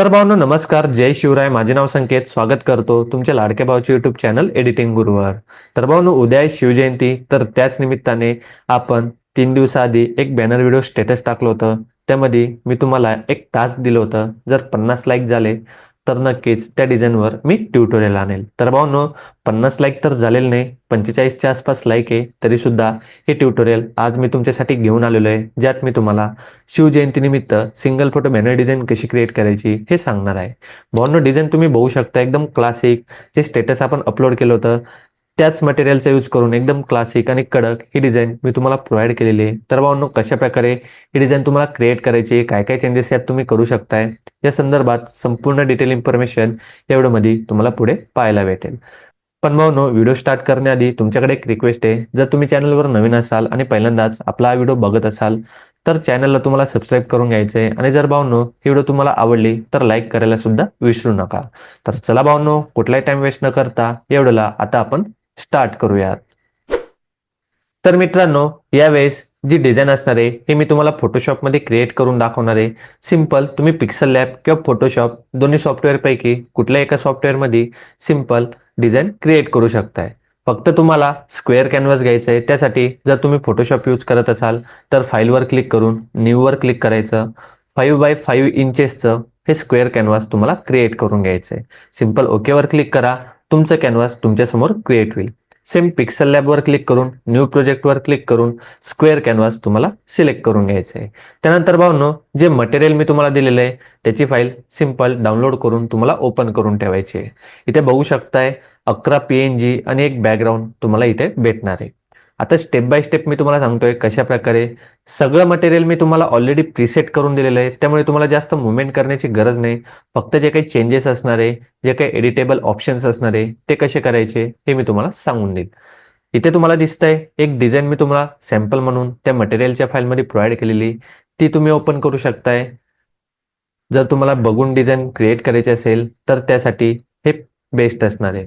तर भावनो नमस्कार. जय शिवराय. माझे नाव संकेत. स्वागत करतो तुमच्या लाडक्या भाऊचे युट्यूब चॅनल एडिटिंग गुरुवर. तर भावनो उद्या आहे शिवजयंती. तर त्याच निमित्ताने आपण तीन दिवसाआधी एक बॅनर व्हिडिओ स्टेटस टाकलं होतं. त्यामध्ये मी तुम्हाला एक टास्क दिलं होतं. जर पन्नास लाईक झाले तर नक्कीच त्या डिझाईनवर मी ट्युटोरियल आणेल. तर भाऊनो पन्नास लाईक तर झालेलं नाही पंचेचाळीसच्या आसपास लाईक आहे तरी सुद्धा हे ट्युटोरियल आज मी तुमच्यासाठी घेऊन आलेलो आहे ज्यात मी तुम्हाला शिवजयंतीनिमित्त सिंगल फोटो बॅनर डिझाईन कशी क्रिएट करायची हे सांगणार आहे. भाऊनो डिझाईन तुम्ही बघू शकता एकदम क्लासिक जे स्टेटस आपण अपलोड केलं होतं त्याच मटेरियलचा यूज करून एकदम क्लासिक आणि कडक ही डिझाईन मी तुम्हाला प्रोव्हाइड केलेली आहे. तर भावनो कशा प्रकारे ही डिझाईन तुम्हाला क्रिएट करायची काय काय चेंजेस यात तुम्ही करू शकताय या संदर्भात संपूर्ण डिटेल इन्फॉर्मेशन या व्हिडिओमध्ये तुम्हाला पुढे पाहायला भेटेल. पण भावनो व्हिडिओ स्टार्ट करण्याआधी तुमच्याकडे एक रिक्वेस्ट आहे. जर तुम्ही चॅनलवर नवीन असाल आणि पहिल्यांदाच आपला हा व्हिडिओ बघत असाल तर चॅनलला तुम्हाला सबस्क्राईब करून घ्यायचं आहे. आणि जर भावनो ही व्हिडिओ तुम्हाला आवडली तर लाईक करायला सुद्धा विसरू नका. तर चला भावनो कुठलाही टाइम वेस्ट न करता या व्हिडिओला आता आपण स्टार्ट करूयात. तर मित्रांनो यावेळेस जी डिझाईन असणार आहे हे मी तुम्हाला फोटोशॉपमध्ये क्रिएट करून दाखवणार आहे. सिंपल तुम्ही पिक्सल लॅब किंवा फोटोशॉप दोन्ही सॉफ्टवेअरपैकी कुठल्या एका सॉफ्टवेअरमध्ये सिंपल डिझाईन क्रिएट करू शकताय. फक्त तुम्हाला स्क्वेअर कॅनव्हास घ्यायचं आहे त्यासाठी जर तुम्ही फोटोशॉप यूज करत असाल तर फाईलवर क्लिक करून न्यूवर क्लिक करायचं. फाईव्ह बाय फाईव्ह इंचेसचं हे स्क्वेअर कॅनव्हास तुम्हाला क्रिएट करून घ्यायचं आहे सिंपल ओकेवर क्लिक करा. तुमचं कॅनव्हास तुमच्यासमोर क्रिएट होईल. सेम पिक्सल लॅबवर क्लिक करून न्यू प्रोजेक्टवर क्लिक करून स्क्वेअर कॅनव्हास तुम्हाला सिलेक्ट करून घ्यायचं आहे. त्यानंतर भावनो जे मटेरियल मी तुम्हाला दिलेलं आहे त्याची फाईल सिंपल डाउनलोड करून तुम्हाला ओपन करून ठेवायची आहे. इथे बघू शकताय अकरा पी एन जी आणि एक बॅकग्राऊंड तुम्हाला इथे भेटणार आहे. आता स्टेप बाय स्टेप मी तुम्हाला सांगतोय कशा प्रकारे सगळं मटेरियल मी तुम्हाला ऑलरेडी प्रीसेट करून दिलेलं आहे. त्यामुळे तुम्हाला जास्त मुवमेंट करण्याची गरज नाही. फक्त जे काही चेंजेस असणार आहे जे काही एडिटेबल ऑप्शन्स असणार आहे ते कसे करायचे हे मी तुम्हाला सांगून देईन. इथे तुम्हाला दिसतंय एक डिझाईन मी तुम्हाला सॅम्पल म्हणून त्या मटेरियलच्या फाईलमध्ये प्रोव्हाइड केलेली ती तुम्ही ओपन करू शकताय. जर तुम्हाला बघून डिझाईन क्रिएट करायची असेल तर त्यासाठी हे बेस्ट असणार आहे.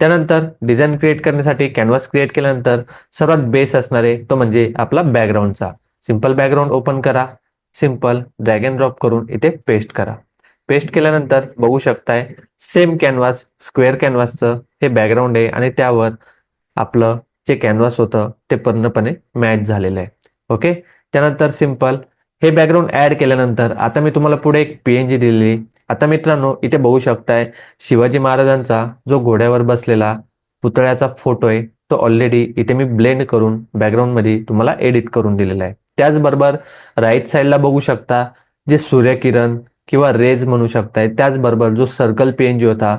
त्यानंतर डिझाईन क्रिएट करण्यासाठी कॅनव्हास क्रिएट केल्यानंतर सर्वात बेस असणार आहे तो म्हणजे आपला बॅकग्राऊंडचा सिंपल बॅकग्राऊंड ओपन करा सिंपल ड्रॅग अँड ड्रॉप करून इथे पेस्ट करा. पेस्ट केल्यानंतर बघू शकताय सेम कॅनव्हास स्क्वेअर कॅनव्हासचं हे बॅकग्राऊंड आहे आणि त्यावर आपलं जे कॅनव्हास होतं ते पूर्णपणे मॅच झालेलं आहे. ओके त्यानंतर सिंपल हे बॅकग्राऊंड ऍड केल्यानंतर आता मी तुम्हाला पुढे एक पीएनजी दिलेली आता मित्रांनो इथे बघू शकताय शिवाजी महाराजांचा जो घोड्यावर बसलेला पुतळ्याचा फोटो आहे तो ऑलरेडी इथे मी ब्लेंड करून बॅकग्राऊंडमध्ये तुम्हाला एडिट करून दिलेला आहे. त्याचबरोबर राईट साईडला बघू शकता जे सूर्यकिरण किंवा रेज म्हणू शकताय त्याचबरोबर जो सर्कल पीएनजी होता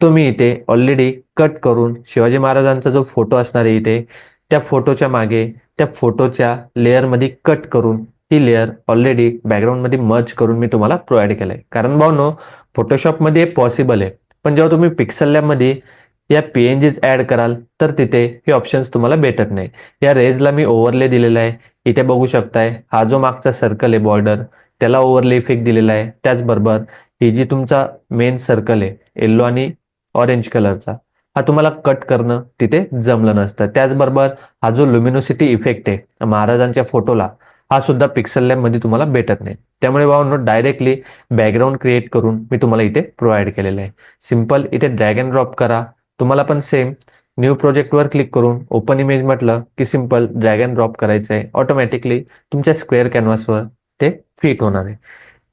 तो मी इथे ऑलरेडी कट करून शिवाजी महाराजांचा जो फोटो असणार आहे इथे त्या फोटोच्या मागे त्या फोटोच्या लेअरमध्ये कट करून ही लेअर ऑलरेडी बॅकग्राऊंडमध्ये मर्ज करून मी तुम्हाला प्रोव्हाइड केलंय. कारण भावनो फोटोशॉपमध्ये पॉसिबल आहे. पण जेव्हा तुम्ही पिक्सल लॅबमध्ये या पी एन जीज ॲड कराल तर तिथे हे ऑप्शन्स तुम्हाला भेटत नाही. या रेजला मी ओव्हरले दिलेला आहे. इथे बघू शकताय हा जो मागचा सर्कल आहे बॉर्डर त्याला ओव्हरले इफेक्ट दिलेला आहे. त्याचबरोबर ही जी तुमचा मेन सर्कल आहे येल्लो आणि ऑरेंज कलरचा हा तुम्हाला कट करणं तिथे जमलं नसतं. त्याचबरोबर हा जो लुमिनोसिटी इफेक्ट आहे महाराजांच्या फोटोला हा सुद्धा पिक्सल लॅबमध्ये तुम्हाला भेटत नाही. त्यामुळे भावनो डायरेक्टली बॅकग्राऊंड क्रिएट करून मी तुम्हाला इथे प्रोव्हाइड केलेलं आहे. सिंपल इथे ड्रॅग अँड ड्रॉप करा. तुम्हाला पण सेम न्यू प्रोजेक्टवर क्लिक करून ओपन इमेज म्हटलं की सिंपल ड्रॅग अँड ड्रॉप करायचं आहे. ऑटोमॅटिकली तुमच्या स्क्वेअर कॅनव्हासवर ते फिट होणार आहे.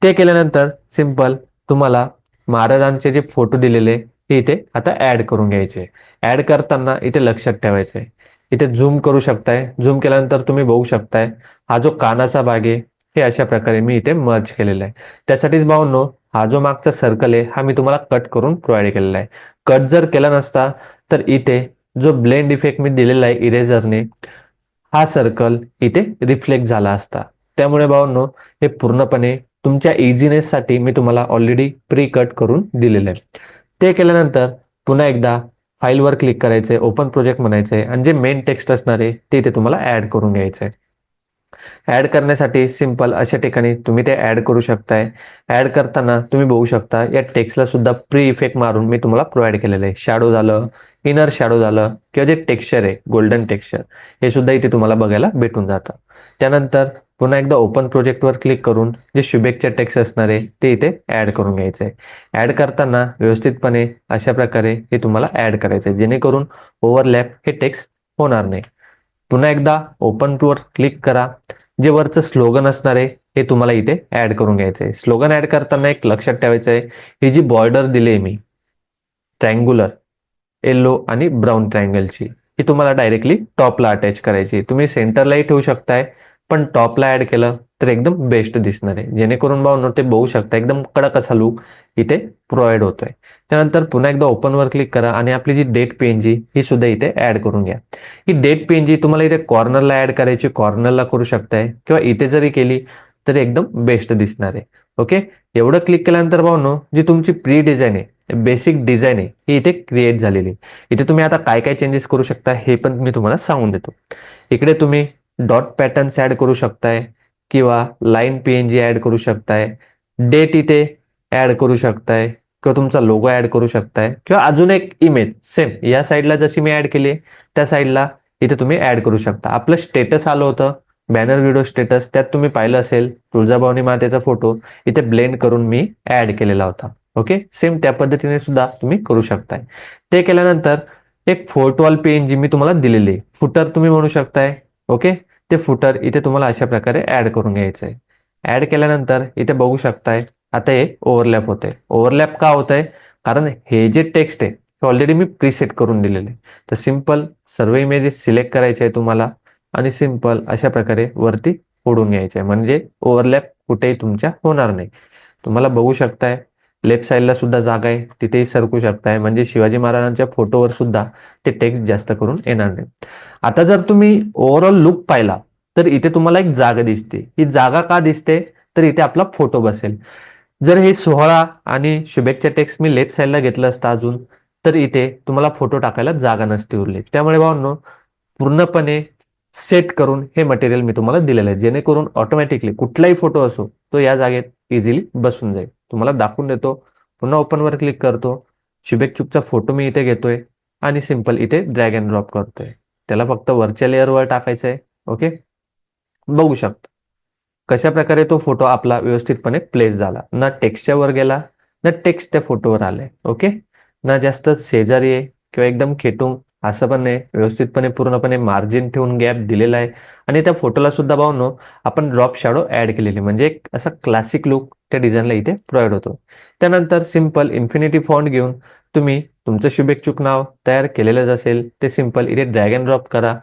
ते केल्यानंतर सिंपल तुम्हाला महाराजांचे जे फोटो दिलेले हे इथे आता ऍड करून घ्यायचे. ऍड करताना इथे लक्षात ठेवायचे. इथे झूम करू शकताय. झूम केल्यानंतर तुम्ही बघू शकताय. हा जो कानाचा भाग आहे हे अशा प्रकारे मी इथे मर्ज केलेला आहे. त्यासाठीच भावनो हा जो मागचा सर्कल आहे हा मी तुम्हाला कट करून प्रोव्हाइड केलेला आहे. कट जर केला नसता तर इथे जो ब्लेंड इफेक्ट मी दिलेला आहे इरेझरने हा सर्कल इथे रिफ्लेक्ट झाला असता. त्यामुळे भावनो हे पूर्णपणे तुमच्या इझिनेससाठी मी तुम्हाला ऑलरेडी प्री कट करून दिलेलं आहे. ते केल्यानंतर पुन्हा एकदा फाईलवर क्लिक करायचे ओपन प्रोजेक्ट म्हणायचे आणि जे मेन टेक्स्ट असणार आहे ते इथे तुम्हाला ऍड करून घ्यायचे ऍड करण्यासाठी सिंपल अशा ठिकाणी तुम्ही ते ऍड करू शकताय. ऍड करताना तुम्ही बघू शकता या टेक्स्टला सुद्धा प्री इफेक्ट मारून मी तुम्हाला प्रोव्हाइड केलेलं आहे. शॅडो झालं इनर शॅडो झालं किंवा जे टेक्स्चर आहे गोल्डन टेक्स्चर हे सुद्धा इथे तुम्हाला बघायला भेटून जातं. त्यानंतर पुन्हा एकदा ओपन प्रोजेक्टवर क्लिक करून जे शुभेच्छा टेक्स्ट असणार आहे ते इथे ॲड करून घ्यायचं. आहे ॲड करताना व्यवस्थितपणे अशा प्रकारे हे तुम्हाला ॲड करायचं आहे. जेणेकरून ओव्हरलॅप हे टेक्स्ट होणार नाही. पुन्हा एकदा ओपन टूवर क्लिक करा. जे वरचं स्लोगन असणार आहे हे तुम्हाला इथे ऍड करून घ्यायचं आहे. स्लोगन ऍड करताना एक लक्षात ठेवायचं आहे. ही जी बॉर्डर दिली आहे मी ट्रँग्युलर येल्लो आणि ब्राऊन ट्रँगलची ही तुम्हाला डायरेक्टली टॉपला अटॅच करायची तुम्ही सेंटरलाही ठेवू शकताय. पण टॉपला ऍड केलं तर एकदम बेस्ट दिसणार आहे. जेणेकरून भाऊ ते बघू शकता एकदम कडक असा लुक इथे प्रोव्हाइड होतोय. त्यानंतर पुन्हा एकदा ओपनवर क्लिक करा आणि आपली जी डेट पीएनजी ही सुद्धा इथे ऍड करून घ्या. ही डेट पीएनजी तुम्हाला इथे कॉर्नरला ऍड करायची कॉर्नरला करू शकताय किंवा इथे जरी केली तरी एकदम बेस्ट दिसणार आहे. ओके एवढं क्लिक केल्यानंतर भावनो जी तुमची प्री डिझाईन आहे बेसिक डिझाईन आहे ही इथे क्रिएट झालेली आहे. इथे तुम्ही आता काय काय चेंजेस करू शकता हे पण मी तुम्हाला सांगून देतो. इकडे तुम्ही डॉट पॅटर्न्स ऍड करू शकताय किंवा line P N G add करू शकताय डेट इथे ऍड करू शकताय किंवा तुमचा लोगो ऍड करू शकताय किंवा अजून एक इमेज सेम या साईडला जशी मी ऍड केली त्या साईडला इथे तुम्ही ऍड करू शकता. आपलं स्टेटस आलं होतं बॅनर व्हिडिओ स्टेटस त्यात तुम्ही पाहिलं असेल तुळजाभवानी मातेचा फोटो इथे ब्लेंड करून मी ऍड केलेला होता. ओके सेम त्या पद्धतीने सुद्धा तुम्ही करू शकताय. ते केल्यानंतर एक फोटोवाल पेन जी मी तुम्हाला दिलेली आहे. फुटर तुम्ही म्हणू शकताय ओके? ते फुटर इथे तुम्हाला अशा प्रकारे ऍड करून घ्यायचं आहे ऍड केल्यानंतर इथे बघू शकताय आता हे ओव्हरलॅप होतंय. ओव्हरलॅप का होत आहे कारण हे जे टेक्स्ट आहे ते ऑलरेडी मी प्रीसेट करून दिलेले तर सिंपल सर्व इमेजेस सिलेक्ट करायचे आहे तुम्हाला आणि सिंपल अशा प्रकारे वरती ओढून घ्यायचे आहे. म्हणजे ओव्हरलॅप कुठेही तुमच्या होणार नाही. तुम्हाला बघू शकताय लेफ्ट साईडला सुद्धा जागा आहे. तिथेही सरकू शकताय. म्हणजे शिवाजी महाराजांच्या फोटोवर सुद्धा ते टेक्स्ट जास्त करून येणार नाही. आता जर तुम्ही ओव्हरऑल लुक पाहिला तर इथे तुम्हाला एक जागा दिसते. ही जागा का दिसते? तर इथे आपला फोटो बसेल. जर हे सोहळा आणि शुभेच्छा टेक्स्ट मी लेफ्ट साईडला घेतलं असतं अजून तर इथे तुम्हाला फोटो टाकायला जागा नसते उरली. त्यामुळे भावनो पूर्णपणे सेट करून हे मटेरियल मी तुम्हाला दिलेलं आहे. जेणेकरून ऑटोमॅटिकली कुठलाही फोटो असो तो या जागेत इझिली बसून जाईल. तुम्हाला दाखवून देतो. पुन्हा ओपनवर क्लिक करतो. शुभेच्छुकचा फोटो मी इथे घेतोय आणि सिंपल इथे ड्रॅग अँड ड्रॉप करतोय. त्याला फक्त वरच्या लेअरवर टाकायचं आहे ओके बघू शकतो. कशा प्रकारे तो फोटो आपला व्यवस्थितपणे प्लेस झाला. ना टेक्स्टच्या वर गेला ना टेक्स्ट त्या फोटोवर आलाय. ओके ना जास्त शेजारी आहे किंवा एकदम खेटून असं पण नाही. व्यवस्थितपणे पूर्णपणे मार्जिन ठेवून गॅप दिलेला आहे. आणि त्या फोटोला सुद्धा भावनो आपण ड्रॉप शॅडो ऍड केलेली म्हणजे एक असा क्लासिक लुक त्या डिझाईनला इथे प्रोव्हाइड होतो. त्यानंतर सिंपल इन्फिनिटी फॉन्ट घेऊन तुम्ही तुमचं शुभेच्छुक नाव तयार केलेलंच असेल ते सिंपल इथे ड्रॅग अँड ड्रॉप करा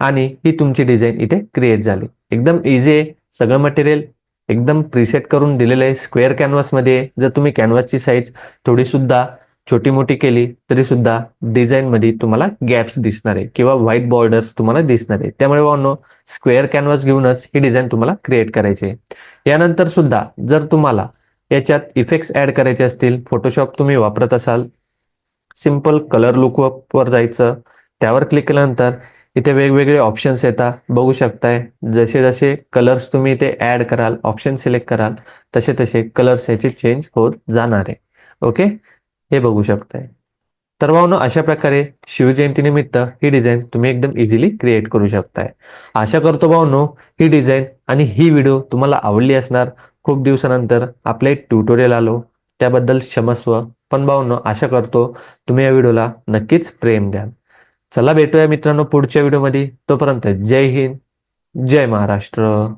आणि ही तुमची डिझाईन इथे क्रिएट झाली. एकदम इझी आहे सगळं मटेरियल एकदम प्रिसेट करून दिलेलं आहे स्क्वेअर कॅनव्हासमध्ये जर तुम्ही कॅनव्हासची साईज थोडी सुद्धा छोटी मोठी केली तरी सुद्धा डिझाईन मध्ये तुम्हाला गॅप्स दिसणार आहे किंवा व्हाईट बॉर्डर्स तुम्हाला दिसणार आहे. त्यामुळे बाबांनो स्क्वेअर कॅनव्हास घेऊनच ही डिझाईन तुम्हाला क्रिएट करायची आहे. यानंतर सुद्धा जर तुम्हाला याच्यात इफेक्ट्स ऍड करायचे असतील फोटोशॉप तुम्ही वापरत असाल सिंपल कलर लुकवर जायचं त्यावर क्लिक केल्यानंतर इथे वेगवेगळे ऑप्शन्स येतात. बघू शकताय जसे जसे कलर्स तुम्ही इथे ऍड कराल ऑप्शन सिलेक्ट कराल तसे तसे कलर्स याचे चेंज होत जाणार आहे. ओके? हे बघू शकताय. तर भावनो अशा प्रकारे शिवजयंतीनिमित्त ही डिझाईन तुम्ही एकदम इझिली क्रिएट करू शकताय. आशा करतो भावनो ही डिझाईन आणि ही व्हिडिओ तुम्हाला आवडली असणार. खूप दिवसानंतर आपलं एक ट्युटोरियल आलो. त्याबद्दल क्षमस्व. पण भावनो आशा करतो तुम्ही या व्हिडिओला नक्कीच प्रेम द्याल. चला भेटूया मित्रांनो पुढच्या व्हिडिओमध्ये तोपर्यंत जय हिंद जय महाराष्ट्र.